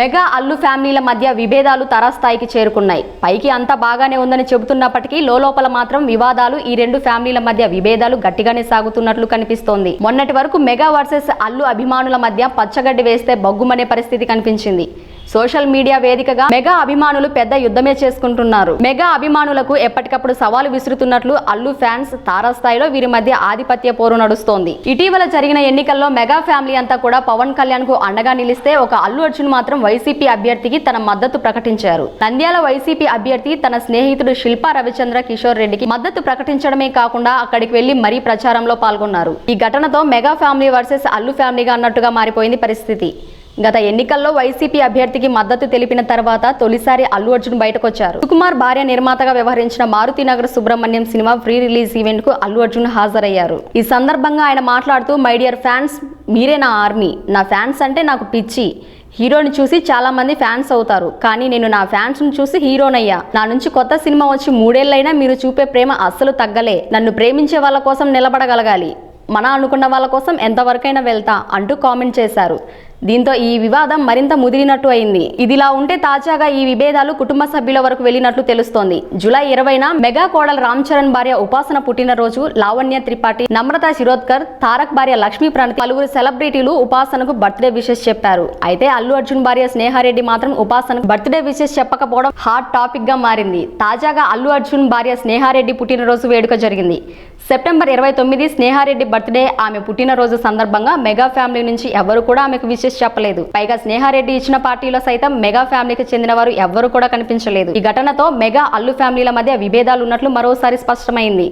Mega Allu ఫ్యామిలీల మధ్య విభేదాలు తరస్థాయికి చేరుకున్నాయి. పైకి అంతా బాగానే ఉందని చెబుతున్నప్పటికీ లోపల మాత్రం వివాదాలు ఈ రెండు ఫ్యామిలీల మధ్య విభేదాలు గట్టిగానే సాగుతున్నట్లు కనిపిస్తోంది. మొన్నటి వరకు మెగా వర్సెస్ అల్లు అభిమానుల మధ్య పచ్చగడ్డి వేస్తే బగ్గుమనే పరిస్థితి కనిపించింది. సోషల్ మీడియా వేదికగా మెగా అభిమానులు పెద్ద యుద్ధమే చేసుకుంటున్నారు. మెగా అభిమానులకు ఎప్పటికప్పుడు సవాలు విసురుతున్నట్లు అల్లు ఫ్యాన్స్ తారాస్థాయిలో వీరి మధ్య ఆధిపత్య పోరు నడుస్తోంది. ఇటీవల జరిగిన ఎన్నికల్లో మెగా ఫ్యామిలీ అంతా కూడా పవన్ కళ్యాణ్కు అండగా నిలిస్తే ఒక అల్లు అర్జున్ మాత్రం వైసీపీ అభ్యర్థికి తన మద్దతు ప్రకటించారు. నంద్యాల వైసీపీ అభ్యర్థి తన స్నేహితుడు శిల్పా రవిచంద్ర కిషోర్ రెడ్డికి మద్దతు ప్రకటించడమే కాకుండా అక్కడికి వెళ్ళి మరీ ప్రచారంలో పాల్గొన్నారు. ఈ ఘటనతో మెగా ఫ్యామిలీ వర్సెస్ అల్లు ఫ్యామిలీగా అన్నట్టుగా మారిపోయింది పరిస్థితి. గత ఎన్నికల్లో వైసీపీ అభ్యర్థికి మద్దతు తెలిపిన తర్వాత తొలిసారి అల్లు అర్జున్ బయటకొచ్చారు. సుకుమార్ భార్య నిర్మాతగా వ్యవహరించిన Maruthi Nagar Subramanyam cinema pre release ఈవెంట్కు Allu Arjun హాజరయ్యారు. ఈ సందర్భంగా ఆయన మాట్లాడుతూ మై డియర్ ఫ్యాన్స్ మీరే నా ఆర్మీ. నా ఫ్యాన్స్ అంటే నాకు పిచ్చి. హీరోని చూసి చాలా మంది ఫ్యాన్స్ అవుతారు. కానీ నేను నా ఫ్యాన్స్ను చూసి హీరోనయ్యా. నా నుంచి కొత్త సినిమా వచ్చి మూడేళ్ళైనా మీరు చూపే ప్రేమ అస్సలు తగ్గలే. నన్ను ప్రేమించే వాళ్ళ కోసం నిలబడగలగాలి. మన అనుకున్న వాళ్ళ కోసం ఎంతవరకైనా వెళ్తా అంటూ కామెంట్ చేశారు. దీంతో ఈ వివాదం మరింత ముదిరినట్టు అయింది. ఇదిలా ఉంటే తాజాగా ఈ విభేదాలు కుటుంబ సభ్యుల వరకు వెళ్ళినట్లు తెలుస్తోంది. జూలై ఇరవైన మెగా కోడల రామ్ చరణ్ భార్య ఉపాసన పుట్టినరోజు లావణ్య త్రిపాఠి నమ్రత శిరోద్కర్ తారక్ భార్య లక్ష్మీ ప్రణతి పలువురు సెలబ్రిటీలు ఉపాసనకు బర్త్డే విషెస్ చెప్పారు. అయితే అల్లు అర్జున్ భార్య స్నేహారెడ్డి మాత్రం ఉపాసనకు బర్త్డే విషెస్ చెప్పకపోవడం హాట్ టాపిక్గా మారింది. తాజాగా అల్లు అర్జున్ భార్య స్నేహారెడ్డి పుట్టినరోజు వేడుక జరిగింది. సెప్టెంబర్ ఇరవై తొమ్మిది స్నేహారెడ్డి బర్త్డే ఆమె పుట్టినరోజు సందర్భంగా మెగా ఫ్యామిలీ నుంచి ఎవరు కూడా ఆమెకు విషెస్ చెప్పలేదు. పైగా స్నేహారెడ్డి ఇచ్చిన పార్టీలో సైతం మెగా ఫ్యామిలీకి చెందిన వారు ఎవ్వరూ కూడా కనిపించలేదు. ఈ ఘటనతో మెగా అల్లు ఫ్యామిలీల మధ్య విభేదాలు ఉన్నట్లు మరోసారి స్పష్టమైంది.